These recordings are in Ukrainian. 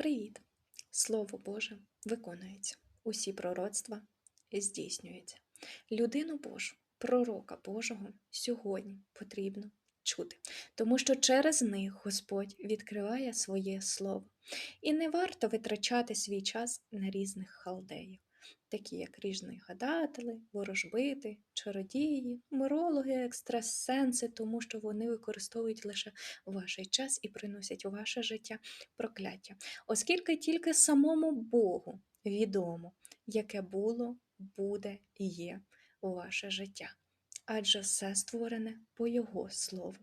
Привіт! Слово Боже виконується. Усі пророцтва здійснюються. Людину Божу, пророка Божого сьогодні потрібно чути, тому що через них Господь відкриває своє слово. І не варто витрачати свій час на різних халдеїв, такі як ріжні гадатели, ворожбити, чародії, мирологи, екстрасенси, тому що вони використовують лише ваш час і приносять у ваше життя прокляття, оскільки тільки самому Богу відомо, яке було, буде і є ваше життя. Адже все створене по Його слову.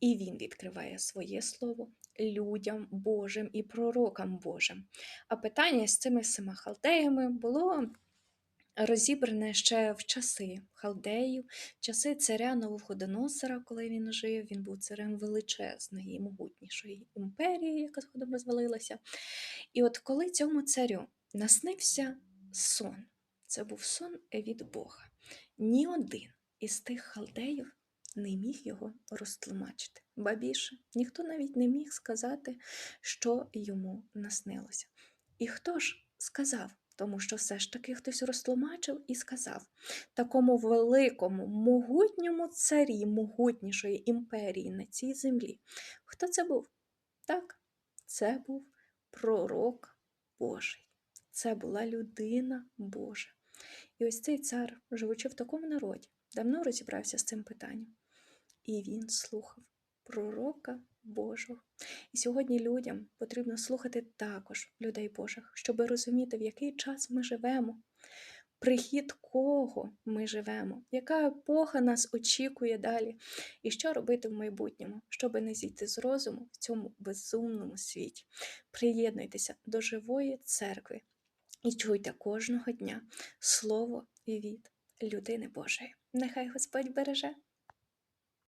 І Він відкриває своє слово людям Божим і пророкам Божим. А питання з цими семи халдеями було розібране ще в часи халдеїв, в часи царя Новоходоносора, коли він жив. Він був царем величезної могутнішої імперії, яка згодом розвалилася. І от коли цьому царю наснився сон, це був сон від Бога. Ні один із тих халдеїв не міг його розтлумачити. Ба більше, ніхто навіть не міг сказати, що йому наснилося. І хто ж сказав? Тому що все ж таки хтось розтлумачив і сказав такому великому, могутньому царі, могутнішої імперії на цій землі. Хто це був? Так, це був пророк Божий. Це була людина Божа. І ось цей цар, живучи в такому народі, давно розібрався з цим питанням. І він слухав пророка Божого. І сьогодні людям потрібно слухати також людей Божих, щоб розуміти, в який час ми живемо, прихід кого ми живемо, яка епоха нас очікує далі, і що робити в майбутньому, щоб не зійти з розуму в цьому безумному світі. Приєднуйтеся до живої церкви і чуйте кожного дня слово і від людини Божої. Нехай Господь береже.